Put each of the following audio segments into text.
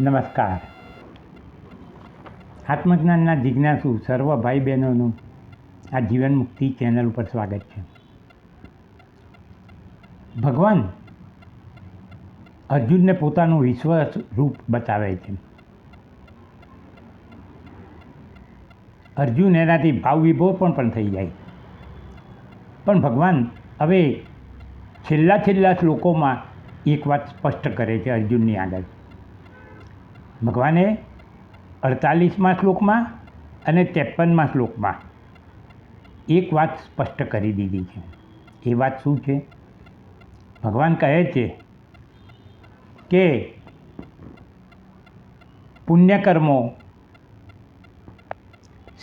નમસ્કાર. આત્મજ્ઞાનના જિજ્ઞાસુ સર્વ ભાઈ બહેનોનું આ જીવન મુક્તિ ચેનલ ઉપર સ્વાગત છે. ભગવાન અર્જુનને પોતાનું વિશ્વ રૂપ બતાવે છે. અર્જુન એનાથી ભાવ વિભોર પણ પણ થઈ જાય. પણ ભગવાન હવે છેલ્લા છેલ્લા શ્લોકોમાં એક વાત સ્પષ્ટ કરે છે અર્જુનની આગળ. ભગવાને અડતાલીસમાં શ્લોકમાં અને ત્રેપનમાં શ્લોકમાં એક વાત સ્પષ્ટ કરી દીધી છે. એ વાત શું છે? ભગવાન કહે છે કે પુણ્યકર્મો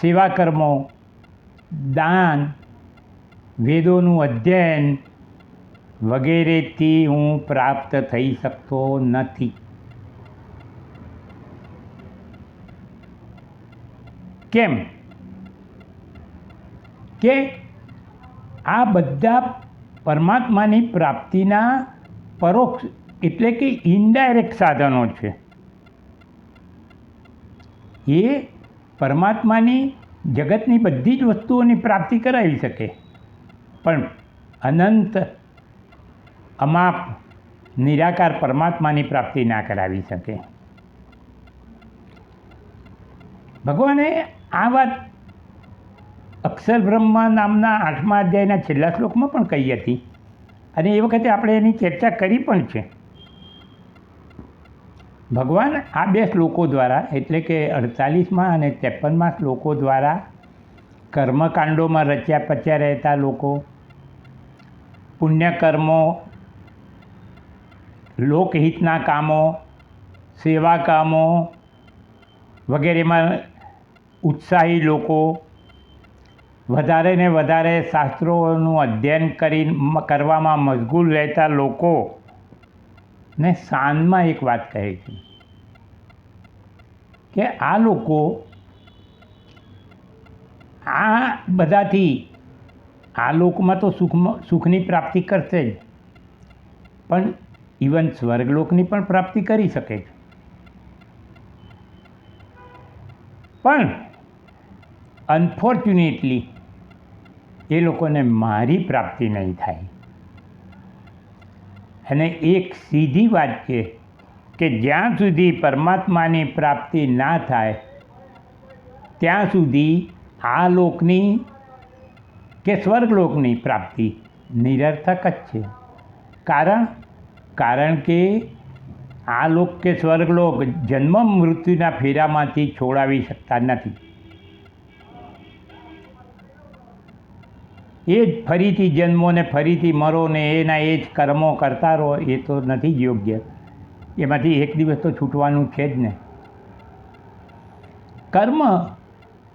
સેવા કર્મો દાન, વેદોનું અધ્યયન વગેરેથી હું પ્રાપ્ત થઈ શકતો નથી. કેમ? કે આ બધા પરમાત્માની પ્રાપ્તિના પરોક્ષ એટલે કે ઇનડાયરેક્ટ સાધનો છે. એ પરમાત્માની જગતની બધી જ વસ્તુઓની પ્રાપ્તિ કરાવી શકે. પણ અનંત, અમાપ, નિરાકાર પરમાત્માની પ્રાપ્તિ ના કરાવી શકે. ભગવાને આ વાત અક્ષર બ્રહ્મા નામના આઠમા અધ્યાયના છેલ્લા શ્લોકમાં પણ કહી હતી. અને એ વખતે આપણે એની ચર્ચા કરી પણ છે. ભગવાન આ બે શ્લોકો દ્વારા, એટલે કે અડતાલીસમાં અને ત્રેપનમાં શ્લોકો દ્વારા કર્મકાંડોમાં રચ્યા પચ્યા રહેતા લોકો, પુણ્યકર્મો, લોકહિતના કામો સેવા કામો વગેરેમાં ઉત્સાહી લોકો, વધારે ને વધારે શાસ્ત્રોનું અધ્યયન કરી કરવામાં મશગુલ રહેતા લોકો ને સાંજમાં એક વાત કહે છે કે આ લોકો આ બધાથી આ લોકમાં તો સુખમાં સુખની પ્રાપ્તિ કરશે જ. પણ ઇવન સ્વર્ગલોકની પણ પ્રાપ્તિ કરી શકે છે. પણ અનફોર્ચ્યુનેટલી એ લોકોને મારી પ્રાપ્તિ નહીં થાય. અને એક સીધી વાત છે કે જ્યાં સુધી પરમાત્માની પ્રાપ્તિ ના થાય, ત્યાં સુધી આ લોકની કે સ્વર્ગલોકની પ્રાપ્તિ નિરર્થક જ છે. કારણ કારણ કે આ લોક કે સ્વર્ગલોક જન્મ મૃત્યુના ફેરામાંથી છોડાવી શકતા નથી. એ જ ફરીથી જન્મો ને ફરીથી મરો ને એના એ જ કર્મો કરતા રહો, એ તો નથી યોગ્ય. એમાંથી એક દિવસ તો છૂટવાનું છે જ ને. કર્મ,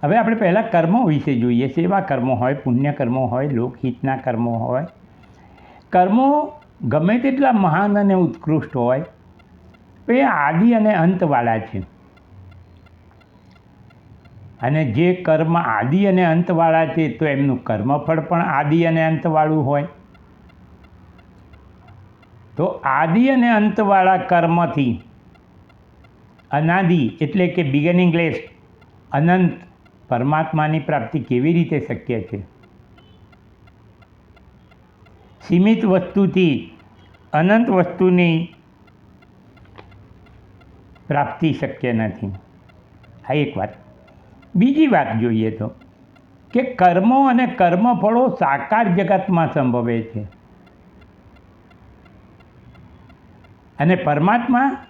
હવે આપણે પહેલાં કર્મો વિશે જોઈએ. સેવા કર્મો હોય, પુણ્ય કર્મો હોય, લોકહિતના કર્મો હોય. કર્મો ગમે તેટલા મહાન અને ઉત્કૃષ્ટ હોય, એ આદિ અને અંતવાળા છે. અને જે કર્મ આદિ અને અંતવાળા છે, તો એમનું કર્મફળ પણ આદિ અને અંતવાળું હોય. તો આદિ અને અંતવાળા કર્મથી અનાદિ એટલે કે બિગનિંગલેસ અનંત પરમાત્માની પ્રાપ્તિ કેવી રીતે શક્ય છે? સીમિત વસ્તુથી અનંત વસ્તુની પ્રાપ્તિ શક્ય નથી. આ એક વાત. બીજી વાત જોઈએ તો કે કર્મો અને કર્મફળો સાકાર જગતમાં સંભવે છે. અને પરમાત્મા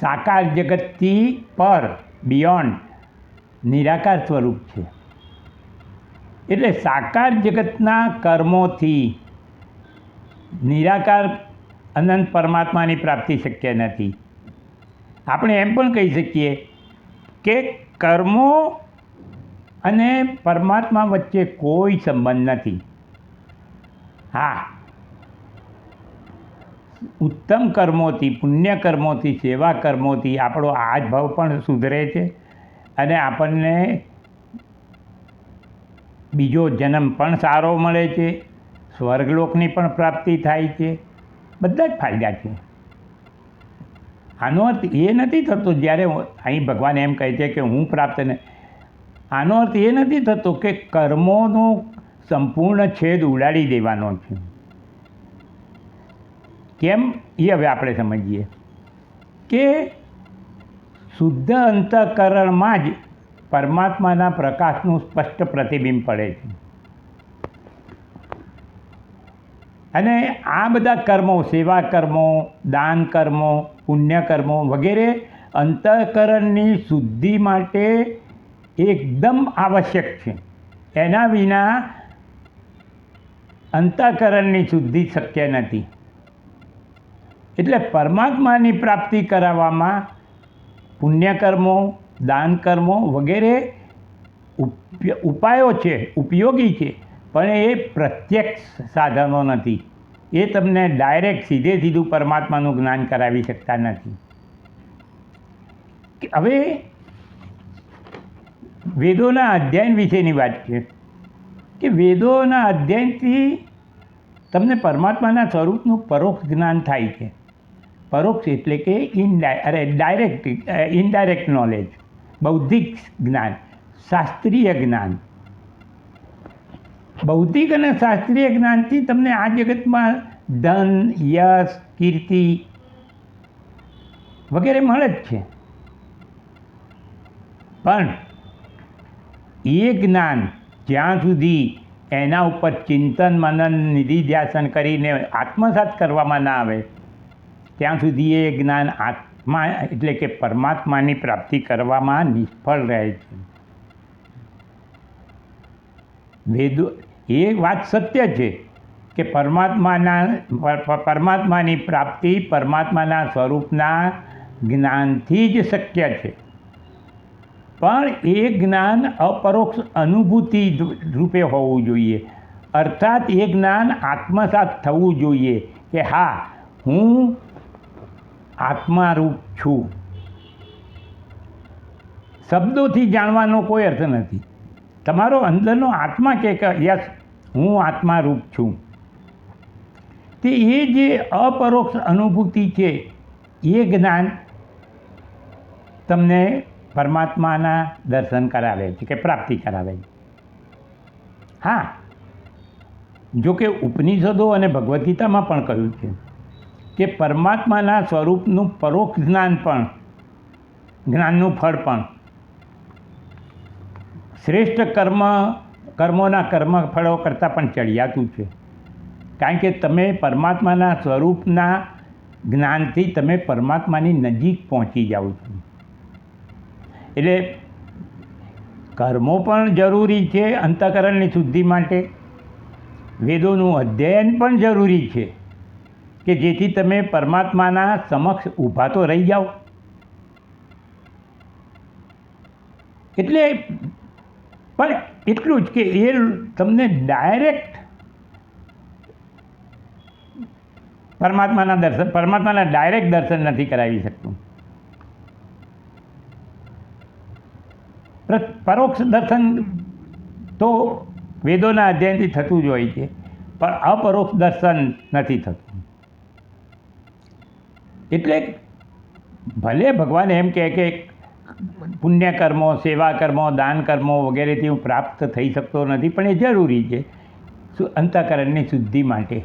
સાકાર જગતથી પર બિયોન્ડ નિરાકાર સ્વરૂપ છે. એટલે સાકાર જગતના કર્મોથી નિરાકાર અનંત પરમાત્માની પ્રાપ્તિ શક્ય નથી. આપણે એમ પણ કહી શકીએ કે કર્મો અને પરમાત્મા વચ્ચે કોઈ સંબંધ નથી. હા. ઉત્તમ કર્મોથી, પુણ્ય કર્મોથી, સેવા કર્મોથી આપણો આજ પણ સુધરે છે અને આપણને બીજો જન્મ પણ સારો મળે છે. સ્વર્ગલોકની પણ પ્રાપ્તિ થાય છે. બધા જ ફાયદા છે. આનો અર્થ એ નથી થતો, જ્યારે અહીં ભગવાન એમ કહે છે કે હું પ્રાપ્ત ને આનો અર્થ એ નથી થતો કે કર્મોનો સંપૂર્ણ છેદ ઉડાડી દેવાનો છે. કેમ? એ હવે આપણે સમજીએ. કે શુદ્ધ અંતઃકરણમાં જ પરમાત્માના પ્રકાશનું સ્પષ્ટ પ્રતિબિંબ પડે છે. અને આ બધા કર્મો, સેવા કર્મો, દાન કર્મો પુણ્ય કર્મો વગેરે અંતઃકરણની શુદ્ધિ માટે એકદમ આવશ્યક છે. એના વિના અંતઃકરણની શુદ્ધિ શક્ય નથી. એટલે પરમાત્માની પ્રાપ્તિ કરાવવામાં પુણ્યકર્મો દાન કર્મો વગેરે ઉપાયો છે, ઉપયોગી છે, પણ એ પ્રત્યક્ષ સાધનો નથી. એ તમને ડાયરેક્ટ સીધે સીધું પરમાત્માનું જ્ઞાન કરાવી શકતા નથી. હવે વેદોના અધ્યયન વિશેની વાત છે કે વેદોના અધ્યયનથી તમને પરમાત્માના સ્વરૂપનું પરોક્ષ જ્ઞાન થાય છે. પરોક્ષ એટલે કે ઇનડાય અરે ડાયરેક્ટ ઇનડાયરેક્ટ નોલેજ બૌદ્ધિક જ્ઞાન, શાસ્ત્રીય જ્ઞાન. બૌદ્ધિક અને શાસ્ત્રીય જ્ઞાનથી તમને આ જગતમાં ધન, યશ, કીર્તિ વગેરે મળે જ છે. પણ એ જ્ઞાન જ્યાં સુધી એના ઉપર ચિંતન, મનન, નિધિ ધ્યાસન કરીને આત્મસાત કરવામાં ના આવે, ત્યાં સુધી એ જ્ઞાન આત્મા એટલે કે પરમાત્માની પ્રાપ્તિ કરવામાં નિષ્ફળ રહે છે. વેદો એ વાત સત્ય છે કે પરમાત્માના, પર- પર- પરમાત્માની પ્રાપ્તિ પરમાત્માના સ્વરૂપના જ્ઞાનથી જ શક્ય છે. પણ એ જ્ઞાન અપરોક્ષ અનુભૂતિ રૂપે હોવું જોઈએ. અર્થાત એ જ્ઞાન આત્મસાત થવું જોઈએ કે હા, હું આત્મારૂપ છું. શબ્દોથી જાણવાનો કોઈ અર્થ નથી. તમારો અંદરનો આત્મા કે કે, યસ, હું આત્મારૂપ છું. તે એ જે અપરોક્ષ અનુભૂતિ છે, એ જ્ઞાન તમને પરમાત્માના દર્શન કરાવે છે, કે પ્રાપ્તિ કરાવે છે. હા, જો કે ઉપનિષદો અને ભગવદ્ ગીતામાં પણ કહ્યું છે કે પરમાત્માના સ્વરૂપનું પરોક્ષ જ્ઞાન પણ, જ્ઞાનનું ફળ પણ શ્રેષ્ઠ કર્મ, કર્મોના કર્મ ફળો કરતાં પણ ચડિયાતું છે. કારણ કે તમે પરમાત્માના સ્વરૂપના જ્ઞાનથી તમે પરમાત્માની નજીક પહોંચી જાઓ છો. એટલે કર્મો પણ જરૂરી છે અંતઃકરણની શુદ્ધિ માટે. વેદોનું અધ્યયન પણ જરૂરી છે કે જેથી તમે પરમાત્માના સમક્ષ ઊભા તો રહી જાઓ. એટલે પણ એટલું જ કે એ તમને ડાયરેક્ટ પરમાત્માના દર્શન, પરમાત્માના ડાયરેક્ટ દર્શન નથી કરાવી શકતું. પરોક્ષ દર્શન તો વેદોના અધ્યયનથી થતું જ હોય છે, પણ અપરોક્ષ દર્શન નથી થતું. એટલે ભલે ભગવાન એમ કહે કે પુણ્ય કર્મો સેવા કર્મો દાન કર્મો વગેરેથી હું પ્રાપ્ત થઈ શકતો નથી, પણ એ જરૂરી છે. અંતઃકરણની શુદ્ધિ માટે.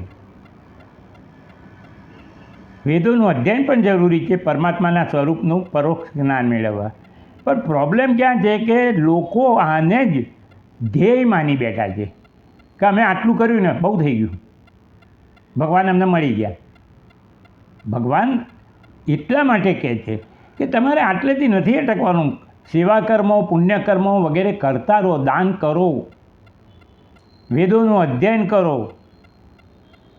વેદોનું અધ્યયન પણ જરૂરી છે પરમાત્માના સ્વરૂપનું પરોક્ષ જ્ઞાન મેળવવા. પણ પ્રોબ્લેમ ક્યાં છે કે લોકો આને જ ધ્યેય માની બેઠા છે કે અમે આટલું કર્યું ને બહુ થઈ ગયું. ભગવાન અમને મળી ગયા. ભગવાન એટલા માટે કહે છે કે તમારે આટલેથી નથી અટકવાનું? સેવા કર્મો પુણ્યકર્મો વગેરે કરતા રહો, દાન કરો. વેદોનું અધ્યયન કરો.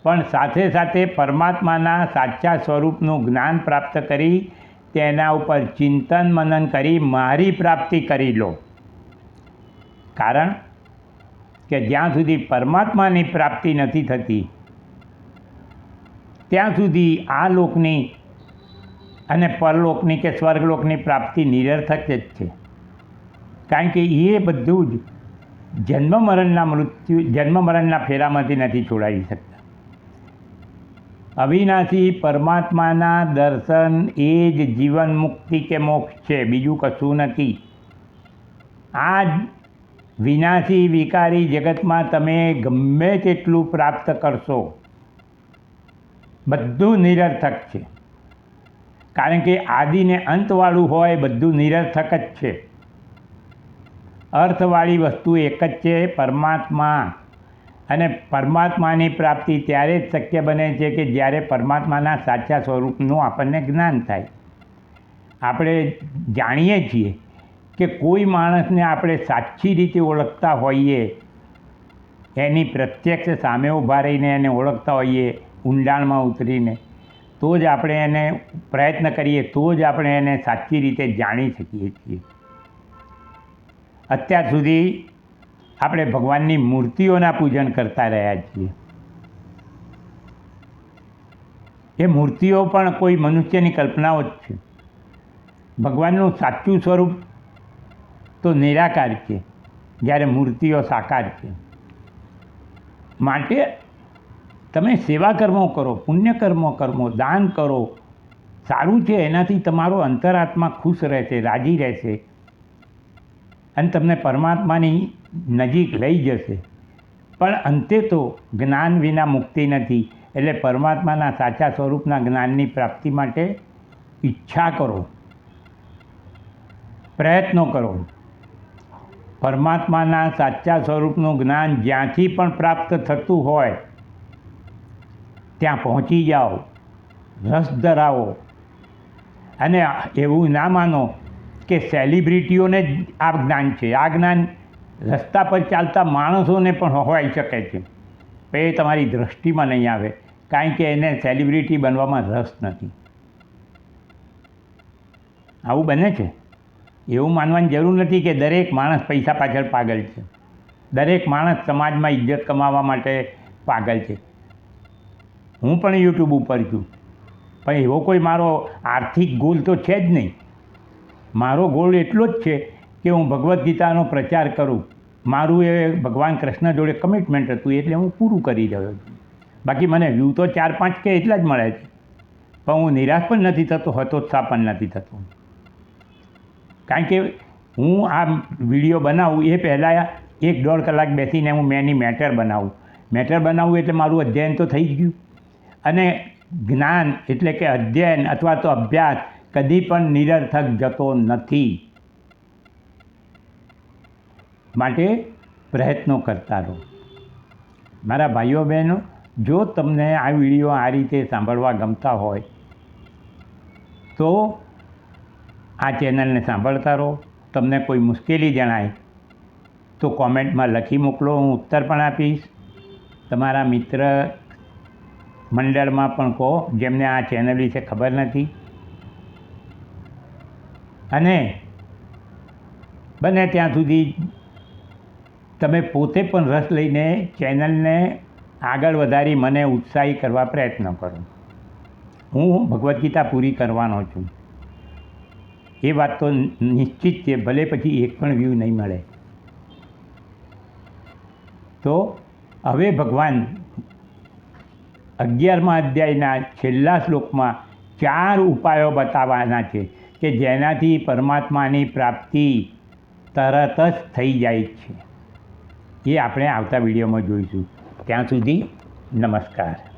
પણ સાથે સાથે પરમાત્માના સાચા સ્વરૂપનું જ્ઞાન પ્રાપ્ત કરી, તેના ઉપર ચિંતન મનન કરી મારી પ્રાપ્તિ કરી લો. કારણ કે જ્યાં સુધી પરમાત્માની પ્રાપ્તિ નથી થતી, ત્યાં સુધી આ લોકની અને પરલોકની કે સ્વર્ગલોકની પ્રાપ્તિ નિરર્થક જ છે. કારણ કે એ બધું જ જન્મ મરણના મૃત્યુ, જન્મ મરણના ફેરામાંથી નથી છોડાવી શકતા. અવિનાશી પરમાત્માના દર્શન એ જ જીવન મુક્તિ કે મોક્ષ છે, બીજું કશું નથી. આ વિનાશી વિકારી જગતમાં તમે ગમે તેટલું પ્રાપ્ત કરશો, બધું નિરર્થક છે. કારણ કે આદિને અંતવાળું હોય બધું નિરર્થક જ છે. અર્થવાળી વસ્તુ એક જ છે, પરમાત્મા. અને પરમાત્માની પ્રાપ્તિ ત્યારે જ શક્ય બને છે કે જ્યારે પરમાત્માના સાચા સ્વરૂપનું આપણને જ્ઞાન થાય. આપણે જાણીએ છીએ કે કોઈ માણસને આપણે સાચી રીતે ઓળખતા હોઈએ, એની પ્રત્યક્ષ સામે ઊભા રહીને એને ઓળખતા હોઈએ, ઊંડાણમાં ઉતરીને. તો જ આપણે એને પ્રયત્ન કરીએ, તો જ આપણે એને સાચી રીતે જાણી શકીએ છીએ. અત્યાર સુધી આપણે ભગવાનની મૂર્તિઓના પૂજન કરતા રહ્યા છીએ. એ મૂર્તિઓ પણ કોઈ મનુષ્યની કલ્પનાઓ જ છે. ભગવાનનું સાચું સ્વરૂપ તો નિરાકાર છે, જ્યારે મૂર્તિઓ સાકાર છે. માટે તમે સેવા કર્મો કરો, પુણ્ય કર્મો કર્મો, દાન કરો. સારું છે, એનાથી તમારો અંતરાત્મા ખુશ રહેશે, રાજી રહેશે. અને તમને પરમાત્માની નજીક લઈ જશે. પણ અંતે તો જ્ઞાન વિના મુક્તિ નથી, એટલે પરમાત્માના સાચા સ્વરૂપના જ્ઞાનની પ્રાપ્તિ માટે ઈચ્છા કરો. પ્રયત્નો કરો. પરમાત્માના સાચા સ્વરૂપનું જ્ઞાન જ્યાંથી પણ પ્રાપ્ત થતું હોય ત્યાં પહોંચી જાઓ. રસ ધરાવો. અને એવું ના માનો કે સેલિબ્રિટીઓને જ આ જ્ઞાન છે. આ જ્ઞાન રસ્તા પર ચાલતા માણસોને પણ હોઈ શકે છે. એ તમારી દૃષ્ટિમાં નહીં આવે. કારણ કે એને સેલિબ્રિટી બનવામાં રસ નથી. આવું બને છે? એવું માનવાની જરૂર નથી કે દરેક માણસ પૈસા પાછળ પાગલ છે. દરેક માણસ સમાજમાં ઇજ્જત કમાવા માટે પાગલ છે. હું પણ યુટ્યુબ ઉપર છું. પણ એવો કોઈ મારો આર્થિક ગોલ તો છે જ નહીં. મારો ગોલ એટલો જ છે કે હું ભગવદ્ ગીતાનો પ્રચાર કરું. મારું એ ભગવાન કૃષ્ણ જોડે કમિટમેન્ટ હતું એટલે હું પૂરું કરી રહ્યો છું. બાકી મને વ્યૂ તો ચાર પાંચ કે એટલા જ મળે છે. પણ હું નિરાશ પણ નથી થતો, હતોત્સાહ પણ નથી થતો. કારણ કે હું આ વીડિયો બનાવું એ પહેલાં એક દોઢ કલાક બેસીને હું મેની મેટર બનાવું. મેટર બનાવું એટલે મારું અધ્યયન તો થઈ જ ગયું. અને જ્ઞાન એટલે કે અધ્યયન અથવા તો અભ્યાસ કદી પણ નિરર્થક જતો નથી. માટે પ્રયત્નો કરતા રહો. મારા ભાઈઓ બહેનો, જો તમને આ વીડિયો આ રીતે સાંભળવા ગમતા હોય, તો આ ચેનલને સાંભળતા રહો. તમને કોઈ મુશ્કેલી જણાય, તો કોમેન્ટમાં લખી મોકલો, હું ઉત્તર પણ આપીશ. તમારા મિત્ર મંડળમાં પણ કહો, જેમને આ ચેનલ વિશે ખબર નથી. અને બને ત્યાં સુધી તમે પોતે પણ રસ લઈને ચેનલને આગળ વધારી મને ઉત્સાહી કરવા પ્રયત્ન કરો. હું ભગવદ્ ગીતા પૂરી કરવાનો છું. એ વાત તો નિશ્ચિત છે, ભલે પછી એક પણ વ્યૂ નહીં મળે. તો હવે ભગવાન અગિયારમા અધ્યાયના છેલ્લા શ્લોકમાં ચાર ઉપાયો બતાવવાના છે કે જેનાથી પરમાત્માની પ્રાપ્તિ તરત જ થઈ જાય છે. એ આપણે આવતા વિડીયોમાં જોઈશું. ત્યાં સુધી નમસ્કાર.